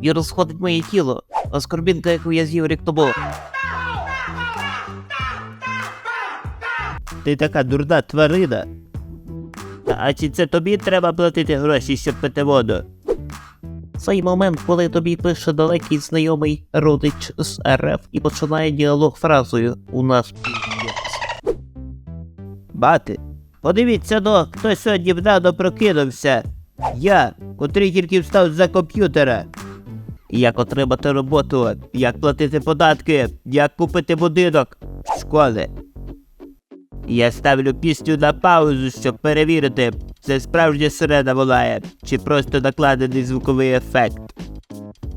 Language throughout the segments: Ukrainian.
і розходить моє тіло. Оскорбінка, яку я з'їв рік тому. Ти така дурна тварина. А чи це тобі треба платити гроші, щоб пити воду? Цей момент, коли тобі пише далекий знайомий родич з РФ і починає діалог фразою У нас піздець». Бати, подивіться но, хто сьогодні вдано прокинувся. Я, котрий тільки встав за комп'ютера. Як отримати роботу, як платити податки, як купити будинок школи. Я ставлю пісню на паузу, щоб перевірити, це справжня сирена волає, чи просто накладений звуковий ефект.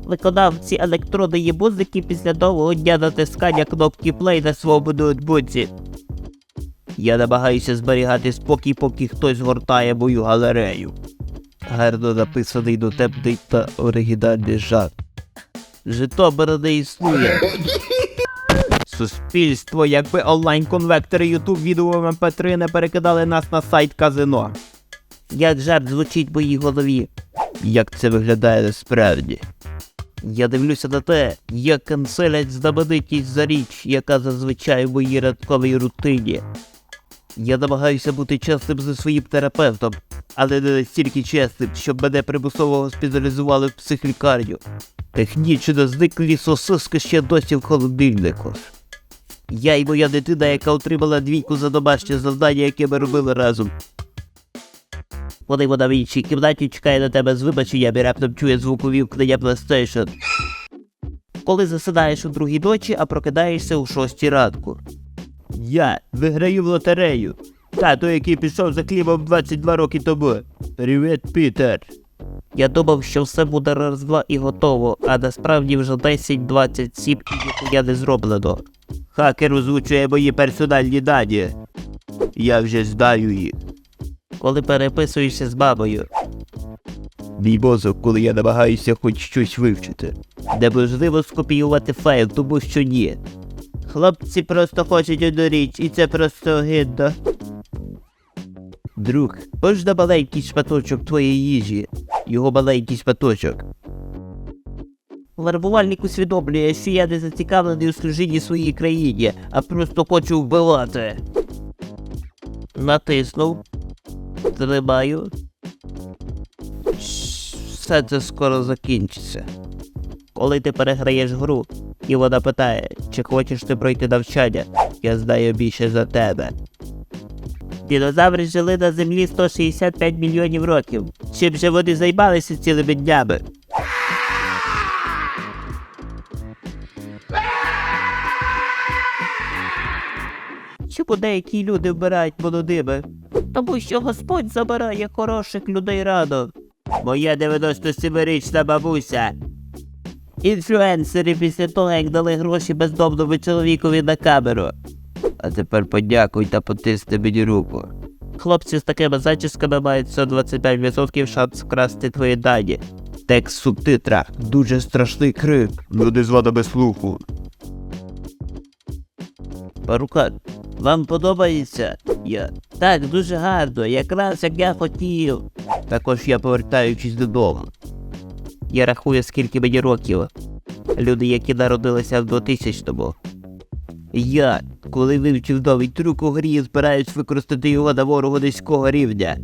Виконавці електронної музики після довгого дня натискання кнопки плей на своєму ноутбуці. Я намагаюся зберігати спокій, поки хтось гортає мою галерею. Гарно написаний дотепний та оригінальний жарт. Житомира не існує. Суспільство, якби онлайн-конвектори YouTube відео MP3 не перекидали нас на сайт казино. Як жарт звучить в моїй голові. Як це виглядає насправді? Я дивлюся на те, як канцелять знаменитість за річ, яка зазвичай в моїй ранковій рутині. Я намагаюся бути чесним зі своїм терапевтом, але не настільки чесним, щоб мене примусово госпіталізували в психлікарню. Технічно зниклі сосиски ще досі в холодильнику. Я і моя дитина, яка отримала двійку за домашнє завдання, яке ми робили разом. Коли вона в іншій кімнаті чекає на тебе з вибаченням і раптом чує звукові вкнення PlayStation. Коли засинаєш у другій ночі, а прокидаєшся у шостій ранку. Я виграю в лотерею. Тато, який пішов за хлібом 22 роки тому. Привіт, Пітер. Я думав, що все буде раз два і готово, а насправді вже 10-27 і ніхуя не зроблено. Хакер озвучує мої персональні дані. Я вже знаю їх. Коли переписуєшся з бабою, Мій мозок, коли я намагаюся хоч щось вивчити. Неможливо скопіювати файл, тому що ні. Хлопці просто хочуть одну річ, і це просто огидно. Друг, можна маленький шматочок твоєї їжі? Його маленький шматочок. вербувальник усвідомлює, що я не зацікавлений у служінні своїй країні, а просто хочу вбивати. Натиснув. Тримаю. Все це скоро закінчиться. Коли ти переграєш гру, І вона питає, чи хочеш ти пройти навчання? Я знаю більше за тебе. Динозаври жили на землі 165 мільйонів років. Чим же вони займалися цілими днями? Чому деякі люди вбирають молодими? Тому що Господь забирає хороших людей рано. Моя 97-річна бабуся. Інфлюенсери після того, як дали гроші бездомному чоловікові на камеру. А тепер подякуй та потисни мені руку. Хлопці з такими зачісками мають 125% шанс вкрасти твої дані. Текст в субтитрах. Дуже страшний крик. Люди з вадами слуху. Парука, вам подобається? Я. Так, дуже гарно, якраз як я хотів. Також я повертаючись додому. Я рахую, скільки мені років. Люди, які народилися в 2000-му. Я, коли вивчив новий трюк у грі, збираюсь використати його на ворогу низького рівня.